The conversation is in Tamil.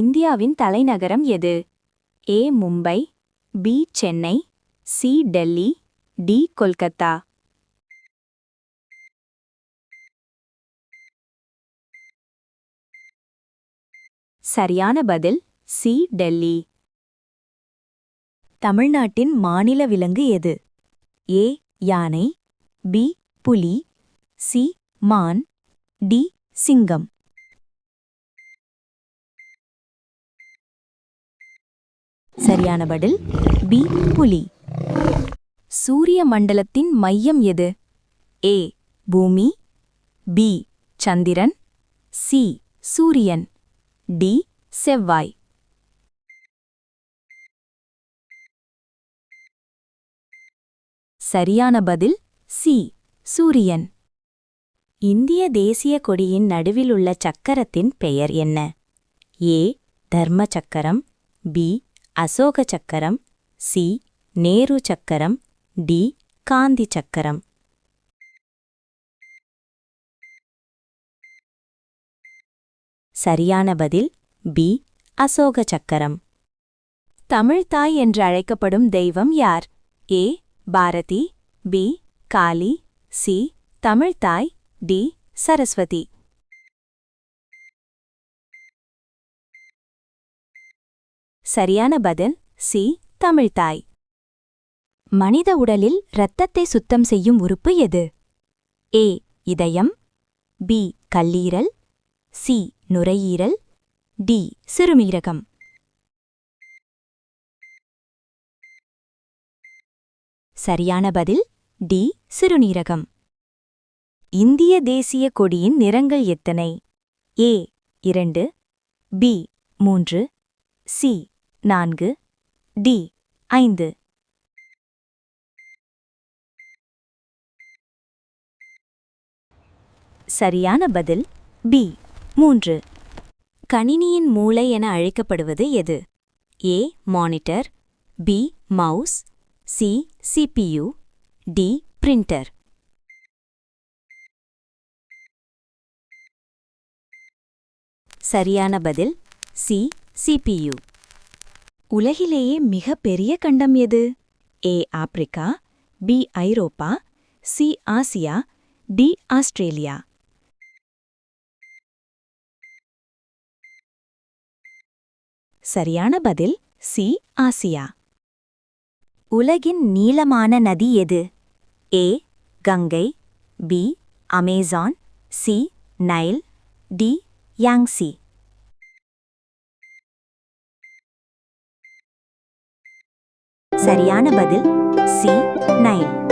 இந்தியாவின் தலைநகரம் எது? A Mumbai B Chennai C Delhi D Kolkata. சரியான பதில் சி டெல்லி. தமிழ்நாட்டின் மாநில விலங்கு எது? ஏ யானை பி புலி சி மான் டி சிங்கம். சரியான பதில் பி புலி. சூரிய மண்டலத்தின் மையம் எது? ஏ பூமி. பி சந்திரன். சி சூரியன். டி செவ்வாய். சரியான பதில் சி சூரியன். இந்திய தேசிய கொடியின் நடுவிலுள்ள சக்கரத்தின் பெயர் என்ன? ஏ தர்ம சக்கரம். பி அசோக சக்கரம் சி. நேரு சக்கரம் டி. காந்தி சக்கரம். சரியான பதில் பி. அசோக சக்கரம். தமிழ்தாய் என்று அழைக்கப்படும் தெய்வம் யார்? A. Bharathi B. Kali C. Tamilthai D. Saraswati. சரியான பதில் சி தமிழ்தாய் மனித உடலில் இரத்தத்தை சுத்தம் செய்யும் உறுப்பு எது? ஏ இதயம் பி கல்லீரல் சி நுரையீரல் டி சிறுமீரகம் சரியான பதில் டி சிறுநீரகம். இந்திய தேசிய கொடியின் நிறங்கள் எத்தனை? ஏ இரண்டு பி மூன்று சி நான்கு. டி. ஐந்து. சரியான பதில். பி. மூன்று. கணினியின் மூளை என அழைக்கப்படுவது எது? A. Monitor. B. Mouse. C. CPU D. Printer. சரியான பதில். சி. சிபியு உலகிலேயே மிக பெரிய கண்டம் எது? A Africa B Europe C Asia D Australia. சரியான பதில் சி ஆசியா. உலகின் நீளமான நதி எது? A Ganga B Amazon C Nile D Yangtze சரியான பதில் சி நைன்.